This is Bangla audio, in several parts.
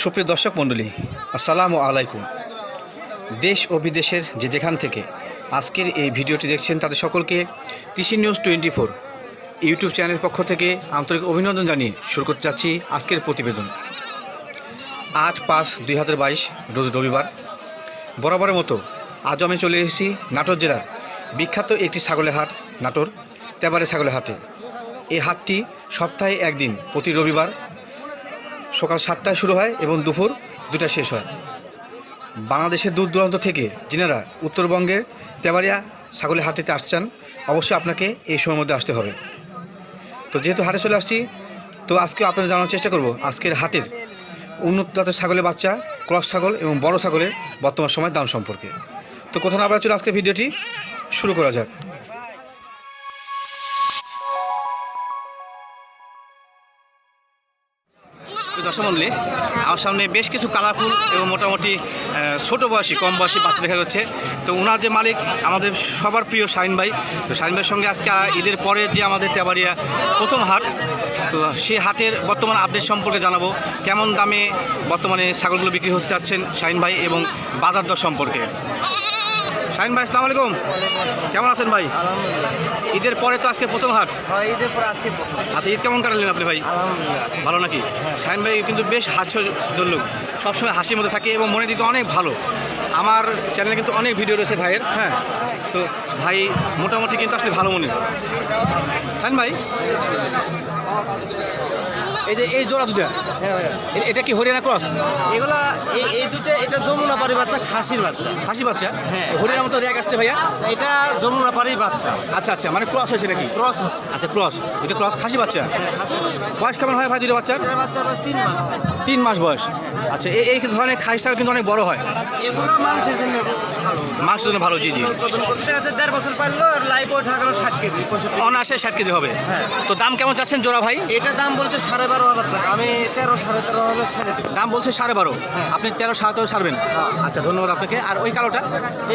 সুপ্রিয় দর্শক মণ্ডলী, আসসালামু আলাইকুম। দেশ ও বিদেশের যে যেখান থেকে আজকের এই ভিডিওটি দেখছেন তাদের সকলকে কৃষি নিউজ টোয়েন্টি ফোর ইউটিউব চ্যানেলের পক্ষ থেকে আন্তরিক অভিনন্দন জানিয়ে শুরু করতে যাচ্ছি আজকের প্রতিবেদন। আট পাঁচ দুই হাজার বাইশ, রোজ রবিবার। বরাবরের মতো আজও আমি চলে এসেছি নাটোর জেলার বিখ্যাত একটি ছাগলের হাট, নাটোর, তেবারে ছাগলের হাটে। এই হাটটি সপ্তাহে একদিন, প্রতি রবিবার সকাল সাতটায় শুরু হয় এবং দুপুর দুটা শেষ হয়। বাংলাদেশের দূর দূরান্ত থেকে যিনারা উত্তরবঙ্গের তেবারিয়া ছাগলের হাটেতে আসছেন, অবশ্যই আপনাকে এই সময়ের মধ্যে আসতে হবে। তো যেহেতু হাটে চলে আসছি, তো আজকে আপনাদের জানার চেষ্টা করব, আজকের হাটের উন্নত জাতের ছাগলের বাচ্চা, ক্রস ছাগল এবং বড় ছাগলের বর্তমান সময়ের দাম সম্পর্কে। তো কোথাও না চলে আজকে ভিডিওটি, শুরু করা যাক। তো দর্শক মণ্ডলী আমার সামনে বেশ কিছু কালারফুল এবং মোটামুটি ছোটো ছোট বয়সী, কম বয়সী বাচ্চা দেখা যাচ্ছে। তো ওনার যে মালিক, আমাদের সবার প্রিয় শাহিন ভাই। তো শাহিন ভাইয়ের সঙ্গে আজকে ঈদের পরে যে আমাদের তেবাড়িয়া প্রথম হাট, তো সেই হাটের বর্তমান আপডেট সম্পর্কে জানাব। কেমন দামে বর্তমানে ছাগলগুলো বিক্রি হতে চাচ্ছেন শাহিন ভাই এবং বাজার দর সম্পর্কে? শাহিন ভাই আসসালামু আলাইকুম। কেমন আছেন ভাই? আলহামদুলিল্লাহ। ঈদের পরে তো আজকে প্রথম হাট। হয় ঈদের পর আজকে প্রথম আচ্ছা ঈদ কেমন কাটালেন আপনি ভাই? আলহামদুলিল্লাহ। ভালো নাকি? শাহিন ভাই কিন্তু বেশ হাস্যজল লোক। সবসময় হাসির মধ্যে থাকে এবং মনে দিতে অনেক ভালো। আমার চ্যানেলে কিন্তু অনেক ভিডিও রয়েছে ভাইয়ের হ্যাঁ? তো ভাই মোটামুটি কিন্তু আসলে ভালো মনে। শাহিন ভাই? এই যে এই জোড়া দুটা হ্যাঁ ভাইয়া। এটা কি হরিয়ানা ক্রস? এগুলা এই দুটো এটা যমুনা পাড়ি বাচ্চা খাসির বাচ্চা। খাসি বাচ্চা? হ্যাঁ। হরিয়ানার মতো র্যাক আসছে ভাইয়া? এটা যমুনা পাড়ি বাচ্চা। আচ্ছা আচ্ছা মানে ক্রস হয়েছে নাকি? ক্রস আচ্ছা ক্রস। এটা ক্রস খাসি বাচ্চা? হ্যাঁ বাচ্চা। বয়স কেমন হয় ভাই দুটো বাচ্চার? এটার বাচ্চা বয়স তিন মাস। তিন মাস বয়স। আচ্ছা এই ধরনের খাসিটা কিন্তু অনেক বড় হয়। এগুলো মানুষের জন্য ভালো। মাংসের জন্য ভালো জি জি। করতে দেড় বছর পারল আর লাইফ ওঠা গেল ষাট কেজি অনায়াসে ষাট কেজি হবে। হ্যাঁ। তো দাম কেমন চাচ্ছেন জোড়া ভাই? এটা দাম বলছে সাড়ে বারো হাজার টাকা। আমি তেরো সাড়ে তেরো হাজার ছেড়ে দাম বলছে সাড়ে বারো। হ্যাঁ। আপনি তেরো সাতেও ছাড়বেন। হ্যাঁ। আচ্ছা ধন্যবাদ আপনাকে। আর ওই কালোটা?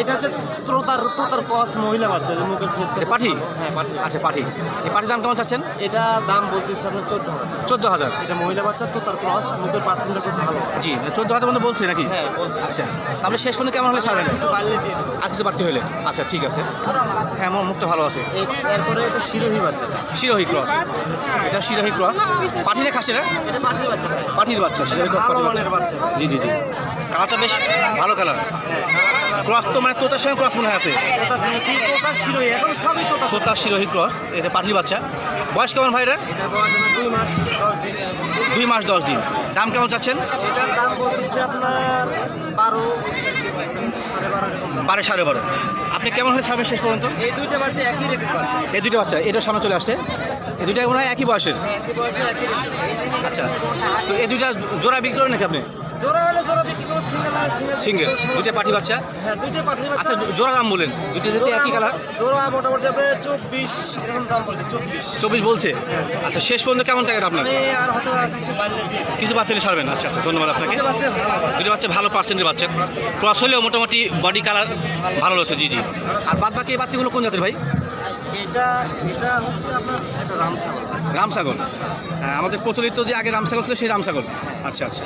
এটা হচ্ছে তোতার তোতার কস মহিলা বাচ্চা যে মুখের ফেসটা পাঠি? হ্যাঁ পাঠি। আচ্ছা পাঠি। এই পাঠির দাম কেমন চাচ্ছেন? এটা দাম বলতেছে আপনার চোদ্দ হাজার। চোদ্দ হাজার। এটা মহিলা বাচ্চা তোতার ক্রস মুখের পার্সেন্টটা খুব ভালো। জি চোদ্দ হাজার পর্যন্ত বলছে নাকি? হ্যাঁ আচ্ছা তাহলে শেষ পর্যন্ত কেমন হলে বাড়লে দিয়ে আর কিছু বাড়তে হলে? আচ্ছা ঠিক আছে। হ্যাঁ আমার মুখটা ভালো আছে। এরপরে এটা শিরোহী বাচ্চা। শিরোহী ক্রস এটা শিরোহী ক্রস পাঠি না খাসি না পাঠির বাচ্চা। জি জি জি। কালারটা বেশ ভালো কালার। ক্রস তো মানে তোতার সঙ্গে ক্রস মনে হয় আছে তোতার সঙ্গে কি? তোতার শিরোহী। এখন সবই তোতা তোতার ক্রস এটা পাঠির বাচ্চা। বয়স কেমন ভাইরা দুই মাস দশ দিন। দাম কেমন চাচ্ছেন? বারো সাড়ে বারো আপনি কেমন হলে ছাড়বেন শেষ পর্যন্ত? এই দুইটা বাচ্চা একই এই দুটো বাচ্চা এটা সামনে চলে আসছে। দুইটা মনে হয় একই বয়সের? রেটের আচ্ছা তো এই দুইটা জোড়া বিক্রি করেন নাকি আপনি? জোড়া হলে জোড়া বিক্রি করব সিঙ্গেল হলে সিঙ্গেল সিঙ্গেল দুইটা পাঠি বাচ্চা? হ্যাঁ দুইটা পাঠির আচ্ছা জোড়া দাম বলেন। দুইটা যদি একই কালার জোড়া মোটামুটি চব্বিশ এরকম দাম বলছে চব্বিশ। চব্বিশ বলছে? আচ্ছা শেষ পর্যন্ত কেমন টাকা আপনার? আর হয়তো কিছু বাড়লে দিয়ে দেবো। কিছু বাচ্চা হলে ছাড়বেন। আচ্ছা আচ্ছা ধন্যবাদ আপনাকে। দুটো বাচ্চা ভালো বাচ্চা। বাচ্চা পার্সেন্টের বাচ্চা। ক্রস হলেও মোটামুটি বডি কালার ভালো রয়েছে জি জি। আর বাদ বাকি বাচ্চাগুলো কোন জাতের ভাই? এটা এটা হচ্ছে আপনার একটা রাম ছাগল রামসাগর হ্যাঁ আমাদের প্রচলিত যে আগে রামসাগর ছিল সেই রামসাগর আচ্ছা আচ্ছা।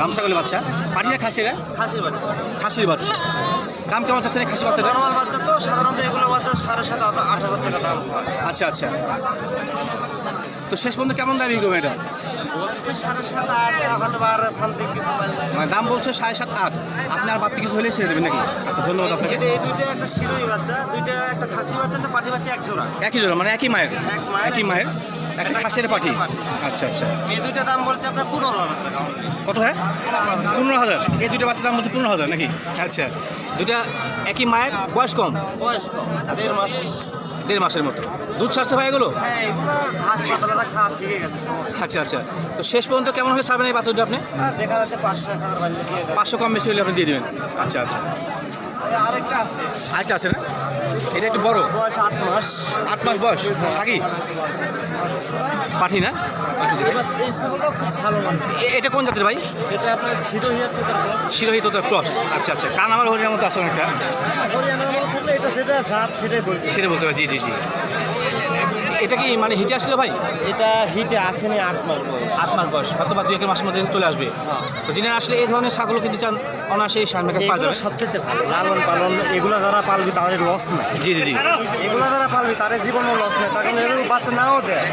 রামসাগরের বাচ্চা? পাঠিয়ে খাসিরা খাসির বাচ্চা। খাসির বাচ্চা। দাম কেমন চাচ্ছেন খাসি বাচ্চা নর্মাল বাচ্চা তো সাধারণত এগুলো বাচ্চা সাড়ে সাত আট আট হাজার টাকা দাম আচ্ছা আচ্ছা। তো শেষ পর্যন্ত কেমন দাম বিক্রি করবেন এটা? মানে দাম বলছে সাড়ে সাত আট। আপনি আর বাড়তি কিছু হলে ছেড়ে দেবেন নাকি? আচ্ছা ধন্যবাদ আপনাকে। এই দুইটা একটা শিরোই বাচ্চা দুইটা একটা খাসি বাচ্চা একটা পাটি বাচ্চা এক জোড়া একই জোড়া মানে একই মায়ের? এক একই মায়ের? একটা খাসির পাঠি আচ্ছা আচ্ছা। এই দুইটা দাম বলছে আপনার পনেরো হাজার টাকা কত হয়? পনেরো হাজার এই দুটো বাচ্চার দাম বলছে পনেরো হাজার নাকি? আচ্ছা। দুটা একই মায়ের? বয়স কম? বয়স কম দেড় মাস। দেড় মাসের মতো। দুধ ছাড়ছে ভাই এগুলো? হ্যাঁ এগুলো ঘাস পাতলাটা খাওয়া শিখে গেছে। আচ্ছা আচ্ছা। তো শেষ পর্যন্ত কেমন হলে ছাড়বেন এই বাচ্চাটা আপনি? হ্যাঁ দেখা যাচ্ছে পাঁচশো এক হাজার কম বেশি হলে আপনি দিয়ে দেবেন। আচ্ছা আচ্ছা। আর আরেকটা আছে। আরেকটা আছে না? এটা একটু বড়। বয়স আট মাস। আট মাস বয়স। সাকি পাঠি না? এটা কোন জাতের ভাই? এটা আপনার ক্রস। আচ্ছা আচ্ছা। কান আমার হরিণের মতো আছে অনেকটা। হরিয়ানার জাত সেটাই সেটা বলতে পারি। জি জি জি। এটা কি মানে হিটে আসছিল ভাই? এটা হিটে আসেনি আট মাস বয়স। আট মাস বয়স হয়তো বা দুই এক মাসের মধ্যে চলে আসবে। তো যিনি আসলে এই ধরনের ছাগল কিনতে চান অনায়াসে এই পাওয়া যাবে। সবচেয়ে ভালো লালন পালন এগুলো যারা পালবি তাদের লস নাই। জি জি জি। এগুলো যারা পালবি তাদের জীবনও লস নাই তার কারণে বাচ্চা নাও দেয়।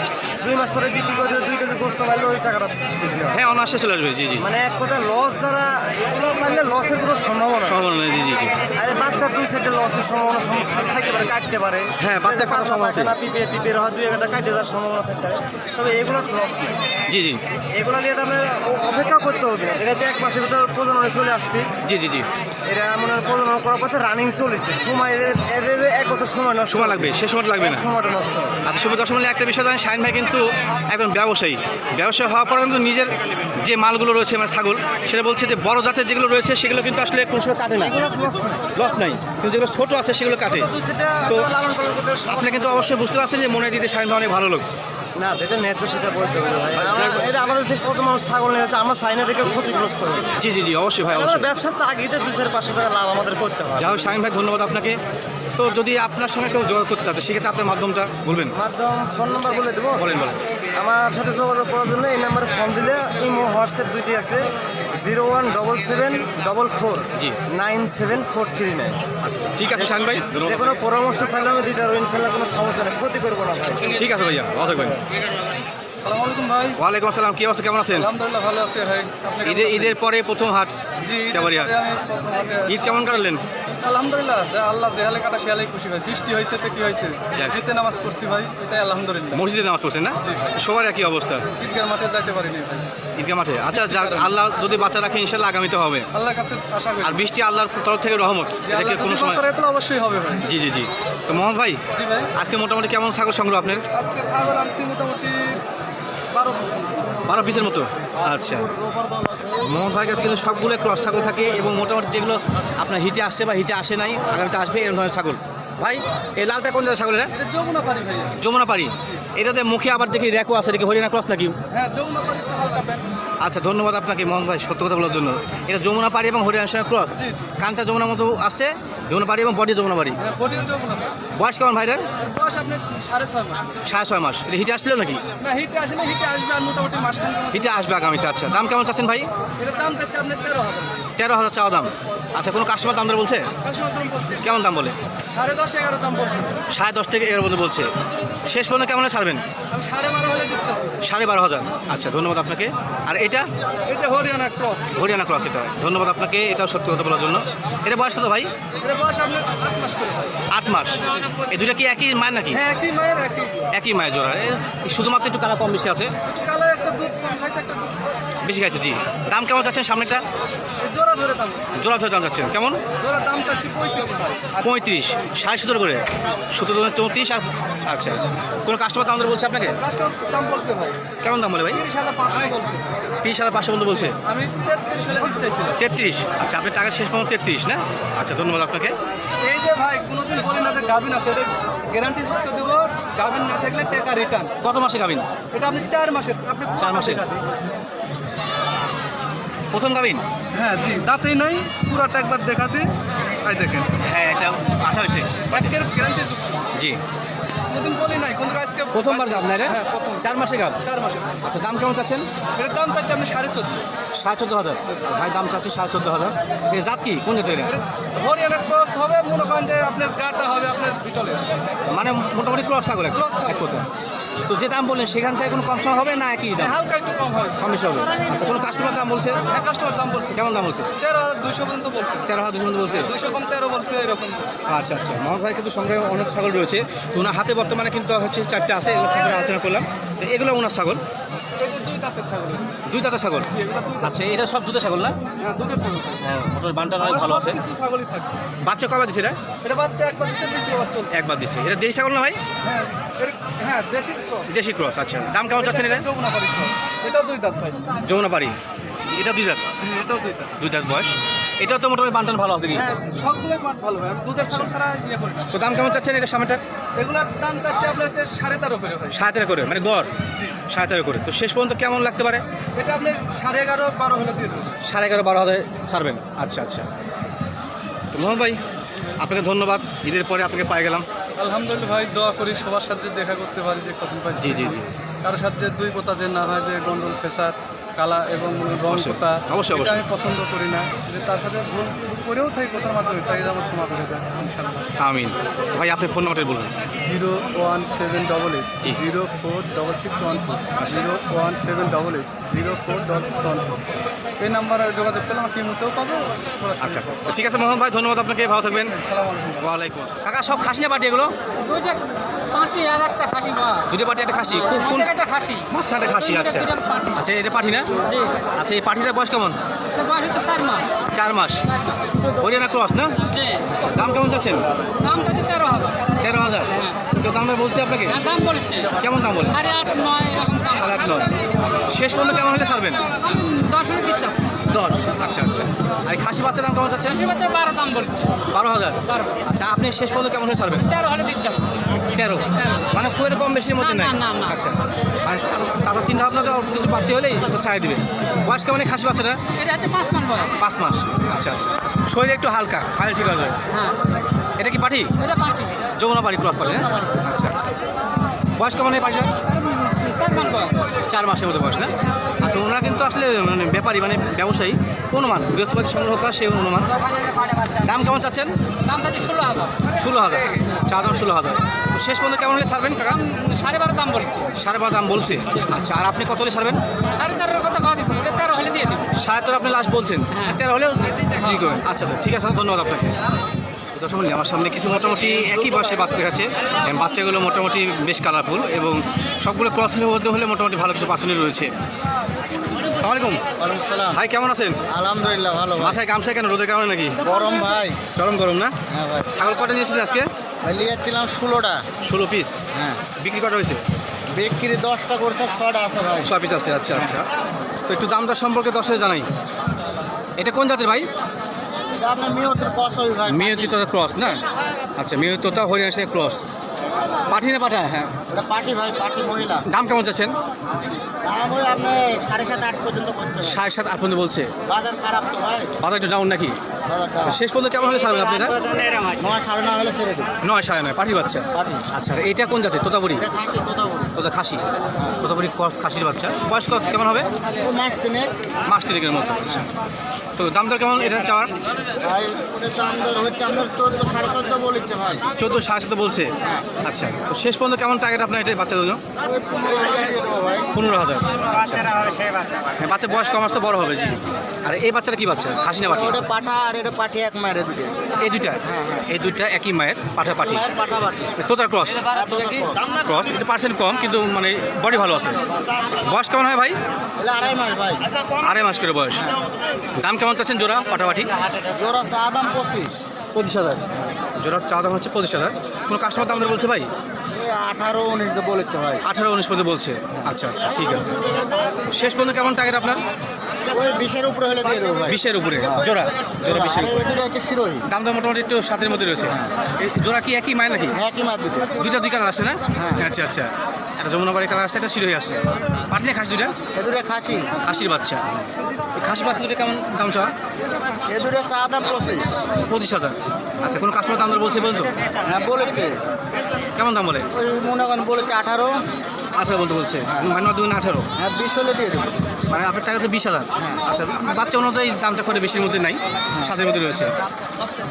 দুই মাস পরে বিক্রি করে দিলে দুই কেজি গোস্ত পাইলে ওই টাকাটা বিক্রি হয় হ্যাঁ অনায়াসে চলে আসবে জি জি। মানে এক কথা লস যারা এগুলো পাইলে লসের কোনো সম্ভাবনা। সম্ভাবনা নেই জি জি জি। আরে বাচ্চার দুই সেটের লসের সম্ভাবনা সম- থাকতে পারে কাটতে পারে। হ্যাঁ, বাচ্চা কাটার পাতলা সম্ভাবনা পায়খানা পিপে টিপে হয় দুই একটা কাটে যাওয়ার সম্ভাবনা থাকতে পারে। তবে এগুলো লস নেই। জি জি। এগুলো নিয়ে তো আপনার ও- অপেক্ষা করতে হবে না। এটা তো এক মাসের ভিতর প্রজননে চলে আসবে। জি জি জি। এরা মনে হয় প্রজনন করার পথে রানিং চলেছে। সময় এদের- এক বছর সময় নষ্ট। সময় লাগবে সে সময়টা লাগবে না। সময়টা নষ্ট। হবে আর শুভ দর্শক একটা বিষয় জানেন শাহিন ভাই কিন্তু একজন ব্যবসায়ী। ব্যবসায়ী হওয়ার পর কিন্তু নিজের যে মালগুলো রয়েছে মানে ছাগল সেটা বলছে যে বড় জাতের যেগুলো রয়েছে সেগুলো কিন্তু আসলে কোনো সময় কাটে না। লস নেই। কিন্তু যেগুলো ছোট আছে সেগুলো কাটে। তো আপনি কিন্তু অবশ্যই বুঝতে পারছেন যে মনে দিতে শাহিন ভাই অনেক ভালো লোক। না যেটা ন্যায্য সেটা বলতে হবে ভাই। আমরা- এটা আমাদের থেকে কত মানুষ ছাগল নিয়ে যাচ্ছে? আমরা সাইনা থেকে ক্ষতিগ্রস্ত। হই জি জি জি অবশ্যই ভাই অবশ্যই। ব্যবসার তো আগেই দু চার পাঁচশো টাকা লাভ আমাদের করতে হবে। যা হোক শাহিন ভাই ধন্যবাদ আপনাকে। তো যদি আপনার সঙ্গে কেউ যোগাযোগ করতে চাচ্ছে সেক্ষেত্রে আপনার মাধ্যমটা বলবেন। মাধ্যম ফোন নাম্বার বলে দেবো? বলেন বলেন। আমার সাথে যোগাযোগ করার জন্য এই নাম্বারে ফোন দিলে ইমো হোয়াটসঅ্যাপ দুইটি আছে। Zero one double seven double four G. Nine seven four three nine. আচ্ছা ঠিক আছে শাহিন ভাই যে কোনো পরামর্শ চাইলে আমি দিতে পারব ইনশাল্লাহ কোনো সমস্যা নেই ক্ষতি করব না ভাই। ঠিক আছে ভাইয়া ভালো থাকবেন। ভাই। ওয়ালাইকুম আসসালাম কি অবস্থা কেমন আছেন? আলহামদুলিল্লাহ ভালো আছি ভাই। ঈদের ঈদের পরে প্রথম হাট জি ঈদ কেমন কাটালেন? আলহামদুলিল্লাহ যে আল্লাহ কাটা খুশি ভাই। বৃষ্টি হয়েছে তো কি হয়েছে? নামাজ পড়ছি ভাই এটাই আলহামদুলিল্লাহ। মসজিদে নামাজ না? সবার একই অবস্থা। মাঠে যাইতে পারিনি ভাই। ঈদগাহ মাঠে? আচ্ছা আল্লাহ যদি বাচ্চা রাখে ইনশাল্লাহ আগামীতে হবে। আল্লাহর কাছে আশা করি। আর বৃষ্টি আল্লাহর তরফ থেকে রহমত। যে এটা কি কোনো সময় অবশ্যই হবে ভাই। জি জি জি। তো মোহাম্মদ ভাই ভাই। আজকে মোটামুটি কেমন ছাগল সংগ্রহ আপনার? আজকে ছাগল আনছি মোটামুটি বারো পিস বারো পিসের মতো? আচ্ছা। মোহাম্মদ ভাইয়ের কাছে কিন্তু সবগুলো ক্রস ছাগল থাকে এবং মোটামুটি যেগুলো আপনার হিটে আসছে বা হিটে আসে নাই আগামীতে আসবে এরকম ধরনের ছাগল। ভাই এই লালটা কোন জায়গায় ছাগলের যমুনা পারি পাড়ি। এটাতে মুখে আবার দেখি র্যাকও আছে দেখি হরিয়ানা ক্রস নাকি? হ্যাঁ আচ্ছা ধন্যবাদ আপনাকে মোহন ভাই সত্য কথা বলার জন্য। এটা যমুনা পাড়ি এবং হরিয়ানার সঙ্গে ক্রস। কানটা যমুনার মতো আসছে? যমুনা পাড়ি এবং বডি যমুনা পাড়ি? হ্যাঁ বয়স কেমন এর বয়স সাড়ে ছয় মাস। সাড়ে ছয় মাস। এটা হিটে আসছিল নাকি? না হিটে আসে হিটে আসবে আর মোটামুটি মাস হিটে আসবে আগামীতে আচ্ছা। দাম কেমন চাচ্ছেন ভাই? এটার দাম চাচ্ছে আপনার তেরো হাজার। তেরো হাজার চাওয়া দাম। আচ্ছা কোনো কাস্টমার দাম বলছে? কেমন দাম বলে? সাড়ে দশ এগারো দাম বলছে। সাড়ে দশ থেকে এগারো মধ্যে বলছে। শেষ পর্যন্ত কেমন ছাড়বেন? সাড়ে বারো হলে সাড়ে বারো হাজার। আচ্ছা ধন্যবাদ আপনাকে। আর এটা? যে হরিয়ানা ক্রস। হরিয়ানা ক্রস এটা। ধন্যবাদ আপনাকে এটাও সত্যি কথা বলার জন্য। এটা বয়স কত ভাই? এটা বয়স আপনার আট মাস করে আট মাস। এই দুইটা কি একই মায়ের নাকি? হ্যাঁ একই মায়ের একই। একই মায়ের জোড়া। শুধুমাত্র একটু কালার কম বেশি আছে। কালার একটা দুধ কম খাইছে একটা। বেশি খাইছে জি। দাম কেমন চাচ্ছেন সামনেটা জোড়া ধরে দাম। জোড়া ধরে দাম চাচ্ছেন। কেমন? জোড়া দাম চাচ্ছি পঁয়ত্রিশ। সাড়ে সতেরো করে? সতেরো চৌত্রিশ আর আচ্ছা। কোনো কাস্টমার দাম বলছে আপনাকে? কাস্টমার দাম বলছে ভাই। কেমন দাম বলে ভাই? তিরিশ হাজার পাঁচশো বলছে। তিরিশ হাজার পাঁচশো পর্যন্ত বলছে? আমি তেত্রিশ হলে দিতে চাইছিলাম। তেত্রিশ। আচ্ছা আপনার টাকা শেষ পর্যন্ত তেত্রিশ না? আচ্ছা ধন্যবাদ আপনাকে। এই যে ভাই কোনোদিন বলি না যে গাভিন আছে এটা গ্যারান্টি যুক্ত দেবো। গাভিন না থাকলে টাকা রিটার্ন কত মাসে খাবেন এটা আপনি চার মাসের আপনি চার মাসের? প্রথম খাবেন হ্যাঁ জি দাঁতেই নাই পুরাটা একবার দেখাতে তাই দেখেন। হ্যাঁ এটা আঠা হয়েছে। জি। কোনদিন বলি নাই কোন আজকে প্রথমবার গাব না এটা হ্যাঁ প্রথম। চার মাসে গাব চার মাসে। আচ্ছা দাম কেমন চাচ্ছেন? এটার দাম চাচ্ছে আপনি সাড়ে চোদ্দ। সাড়ে চোদ্দ হাজার। ভাই দাম চাচ্ছি সাড়ে চোদ্দ হাজার। এটা জাত কি? কোন জাতের? হরিয়ানা ক্রস হবে মনে করেন যে আপনার গাটা হবে আপনার বিটলে মানে মোটামুটি ক্রস ছাগল ক্রস Cross ছাগল। এক কথা তো যে দাম বললেন সেখান থেকে কোনো কম সম হবে না একই দাম? হালকা একটু কম হবে। কম বেশি হবে। আচ্ছা কোনো কাস্টমার দাম বলছে? হ্যাঁ কাস্টমার দাম বলছে। কেমন দাম বলছে? তেরো হাজার দুশো পর্যন্ত বলছে। তেরো হাজার দুশো পর্যন্ত বলছে? দুশো কম তেরো বলছে এরকম আচ্ছা আচ্ছা। মোহাম্মদ ভাই কিন্তু সংগ্রহে অনেক ছাগল রয়েছে। তো ওনার হাতে বর্তমানে কিন্তু হচ্ছে চারটে আছে এগুলো আলোচনা করলাম। এগুলো ওনার ছাগল? দাঁতের ছাগল। দুই দাঁতের আচ্ছা এটা সব দুধের ছাগল না? হ্যাঁ দুধের ছাগল। হ্যাঁ মোটামুটি বানটা অনেক ভালো আছে। ছাগলই থাকবে বাচ্চা কবে দিছে এটা? এটা বাচ্চা একবার দিচ্ছে দ্বিতীয়বার চলছে। একবার দিচ্ছে এটা দেশি ছাগল না ভাই? হ্যাঁ হ্যাঁ দেশি ক্রস। দেশি ক্রস আচ্ছা। দাম কেমন চাচ্ছেন এটা? যমুনা পাড়ি ক্রস দুই দাঁত ভাই। যমুনা বাড়ি এটা দুই দাঁত? এটাও দুই দাঁত। দুই দাঁত বয়স? এটাও তো মোটামুটি বানটান ভালো হবে? হ্যাঁ সবগুলোই মাঠ ভালো দুধের ছাগল ছাড়া ইয়ে করি না। তো দাম কেমন চাচ্ছেন এটা সামনেটা এগুলোর দাম চাচ্ছে আপনার হচ্ছে সাড়ে তেরো করে সাড়ে তেরো করে মানে গড়? সাড়ে তেরো করে। তো শেষ পর্যন্ত কেমন লাগতে পারে? এটা আপনি সাড়ে এগারো বারো হলে দিয়ে সাড়ে এগারো বারো হাজার ছাড়বেন। আচ্ছা আচ্ছা। তো মোহন ভাই আপনাকে ধন্যবাদ। ঈদের পরে আপনাকে পাই গেলাম। আলহামদুলিল্লাহ ভাই দোয়া করি সবার সাথে দেখা করতে পারি যে কদিন পাই জি জি জি। কারোর সাথে দুই কথা যে না হয় যে গন্ডল ফেসার কালা এবং রং অবশ্যই। অবশ্যই, এটা আমি পছন্দ করি না। যে তার সাথে ভুল করেও থাকি কোথার মাধ্যমে তাই আমার ক্ষমা করে দেয় ইনশাল্লাহ আমিন। ভাই আপনি ফোন নাম্বারটা বলুন। Zero one seven double eight zero four double six one four zero one seven double eight zero four double six one four. এই নাম্বারে যোগাযোগ করলে আমার কিমতেও পাবো। সরাসরি আচ্ছা। ঠিক আছে মোহাম্মদ ভাই ধন্যবাদ আপনাকে ভালো থাকবেন। আসসালামু আলাইকুম। ওয়ালাইকুম আসসালাম। কাকা সব খাসি না পাটি এগুলো? দুইটা আর একটা খাসি মাছ দুটো পাটি একটা খাসি? কোন- কোন একটা খাসি। মাঝখানে একটা খাসি আচ্ছা। আচ্ছা এটা না? আচ্ছা এই বয়স কেমন? বয়স চার মাস। চার মাস। হরিয়ানা ক্রস না? আচ্ছা দাম কেমন দাম তেরো হাজার। তেরো হাজার? হ্যাঁ। কেউ দাম বলছে আপনাকে? হ্যাঁ, দাম বলছে। কেমন দাম সাড়ে আট নয় এরকম দাম। সাড়ে আট নয়। শেষ পর্যন্ত কেমন হলে ছাড়বেন? দশ হলে দিচ্ছে দশ। আচ্ছা আচ্ছা। আর খাসি বাচ্চার দাম কেমন খাসি বাচ্চা বারো দাম বলছে। বারো হাজার। বারো। আচ্ছা আপনি শেষ পর্যন্ত কেমন হলে ছাড়বেন? তেরো হলে দিচ্ছে তেরো। মানে খুব কম বেশির মধ্যে না। আচ্ছা। আর চাষার চিন্তা ভাবনাটা অল্প কিছু বাড়তে হলেই তো ছাড়াই দিবে। বয়স কেমন খাসি বাচ্চাটা এটা হচ্ছে পাঁচ মাস বয়স। পাঁচ মাস। আচ্ছা আচ্ছা। শরীর একটু হালকা খাইল ঠিক আছে হ্যাঁ। এটা কি পাঠি এটা যমুনা বাড়ি ক্রস পাঠি হ্যাঁ? আচ্ছা আচ্ছা। বয়স কেমন এই পাঠিটা চার মাসের মতো বয়স না? আচ্ছা ওনারা কিন্তু আসলে মানে ব্যাপারী মানে ব্যবসায়ী। অনুমান বৃহস্পতি সংগ্রহ করা সেই অনুমান। দাম কেমন চাচ্ছেন? ষোলো হাজার। ষোলো হাজার। চা দাম ষোলো হাজার। শেষ পর্যন্ত কেমন হলে ছাড়বেন কাকা? সাড়ে বারো দাম বলছে। সাড়ে বারো দাম বলছে। আচ্ছা আর আপনি কত হলে ছাড়বেন? সাড়ে তেরোর কথা কথা দিচ্ছি তেরো হলে দিয়ে সাড়ে তেরো আপনি লাস্ট বলছেন। হ্যাঁ। তেরো হলেও আচ্ছা তো ঠিক আছে ধন্যবাদ আপনাকে। দর্শক আমার সামনে কিছু মোটামুটি একই বয়সে বাচ্চা আছে বাচ্চাগুলো মোটামুটি বেশ কালারফুল এবং সবগুলো ক্রসের মধ্যে হলে মোটামুটি ভালো কিছু পার্সেন্টেজ রয়েছে। সালাম। ভাই কেমন আছেন? আলহামদুলিল্লাহ ভালো মাথায় গামছা কেন? রোদের কারণে নাকি? গরম ভাই। গরম গরম না? হ্যাঁ ভাই। ছাগল কটা নিয়েছিলেন আজকে? ভাই লিয়েছিলাম ষোলোটা। ষোলো পিস হ্যাঁ। বিক্রি কটা হয়েছে? বিক্রি দশটা করছে ছটা আছে ভাই। ছ পিস আছে আচ্ছা আচ্ছা। তো একটু দামটা সম্পর্কে দর্শকে জানাই। এটা কোন জাতের ভাই? ভাই মিয়তিতা ক্রস না? আচ্ছা মিয়তিতা হরিয়ানা ক্রস পাঠি না পাঠা হ্যাঁ। পার্টি ভাই পার্টি মহিলা। দাম কেমন চাচ্ছেন? সাড়ে সাত আট পর্যন্ত সাড়ে সাত আট পর্যন্ত বলছে। বাজার খারাপ তো ভাই। বাজার একটু ডাউন নাকি। শেষ পর্যন্ত কেমন হলে ছাড়বেন আপনারা নয় সাড়ে নয় হলে ছেড়ে নয় সাড়ে নয় পাঠি বাচ্চা? আচ্ছা আর এটা কোন জাতের? তোতাপুরি? এটা খাসি কোথাও তোতা খাসি। তোতাপুরি খাসির বাচ্চা? বয়স কত? কেমন হবে? মাস তিনে মাস তিনেকের মতো আচ্ছা। তো দাম দর কেমন এটা চাওয়ার? চোদ্দ সাড়ে চোদ্দ বলেছে? বলছে আচ্ছা তো শেষ পর্যন্ত কেমন টার্গেট আপনার এটা বাচ্চাদের জন্য? পনেরো হাজার হ্যাঁ বাচ্চার বয়স কম আসতে বড় হবে জি। আর এই বাচ্চাটা কি বাচ্চা? খাসি না বাচ্চা? ওটা পাঠা আর এটা পাঠি এক মায়ের দিকে এই দুইটা? হ্যাঁ, হ্যাঁ। এই দুইটা একই মায়ের পাঠা পাঠি মায়ের পাঠা পাঠি তোতার ক্রস তোদের ক্রস এটা পার্সেন্ট কম কিন্তু মানে বডি ভালো আছে। বয়স কেমন হয় ভাই? আড়াই মাস ভাই। আড়াই মাস করে বয়স। দাম কেমন চাচ্ছেন জোড়া পাঠাপাঠি? জোড়া চা দাম পঁচিশ। পঁচিশ হাজার। জোড়ার চা দাম হচ্ছে পঁচিশ হাজার। কোনো কাস্টমার দাম বলছে ভাই? আঠারো উনিশ বলেছে ভাই। আঠারো উনিশ পর্যন্ত বলছে। আচ্ছা আচ্ছা ঠিক আছে। শেষ পর্যন্ত কেমন টার্গেট আপনার? ওই বিশের উপরে হলে দিয়ে দেবো ভাই। বিশের উপরে জোড়া জোড়া বিশের উপরে। হচ্ছে শিরোহী দাম দর মোটামুটি একটু সাতের মধ্যে রয়েছে। এই জোড়া কি একই মায় নাকি? একই মাছ দিতে দুইটা দুই কালার আছে না? হ্যাঁ। আচ্ছা আচ্ছা। একটা যমুনাবাড়ি কালার আছে একটা শিরোহী আছে পাটলে খাসি দুইটা? এ দুটো খাসি। খাসির বাচ্চা। খাসি বাচ্চা দুটো কেমন দাম চাওয়া? এ দুটো চা দাম পঁচিশ। পঁচিশ হাজার। আচ্ছা কোনো কাস্টমার দাম বলছে বলতো হ্যাঁ বলেছে। কেমন দাম বলে? ওই মনে করেন বলেছে আঠারো। আঠারো বলতে বলছে। মানে দুগুণ আঠারো। হ্যাঁ বিশ হলে দিয়ে দেবো। মানে আপনার টাকা তো বিশ হাজার। আচ্ছা বাচ্চা অনুযায়ী দামটা করে বেশির মধ্যে নাই সাতের মধ্যে রয়েছে।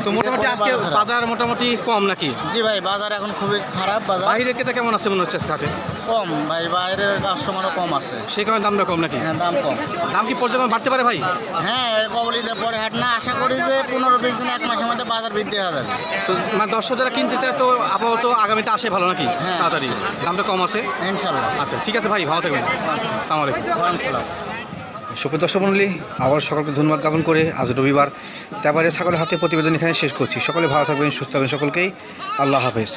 তো মোটামুটি আজকে বাজার মোটামুটি কম নাকি? জি ভাই বাজার এখন খুবই খারাপ বাজার বাইরে কেতা কেমন আছে মনে হচ্ছে আজকে কম ভাই বাইরের কাস্টমারও কম আছে। সেই কারণে দামটা কম নাকি? হ্যাঁ দাম কম। দাম কি পর্যটন বাড়তে পারে ভাই? হ্যাঁ কবলিতে পরে হাট না আশা করি যে পনেরো বিশ দিন এক মাসের মধ্যে বাজার বৃদ্ধি যাবে। তো মানে দর্শক যারা কিনতে চায় তো আপাতত আগামীতে আসে ভালো নাকি? হ্যাঁ। তাড়াতাড়ি। দামটা কম আছে? ইনশাল্লাহ। আচ্ছা ঠিক আছে ভাই ভালো থাকবেন। আসসালামু আলাইকুম। ওয়ালাইকুম সুপ্রিয় দর্শক মণ্ডলী আবার সকলকে ধন্যবাদ জ্ঞাপন করে আজ রবিবার তারপরে ছাগলের হাতে প্রতিবেদন এখানে শেষ করছি। সকলে ভালো থাকবেন সুস্থ থাকবেন সকলকেই। আল্লাহ হাফেজ।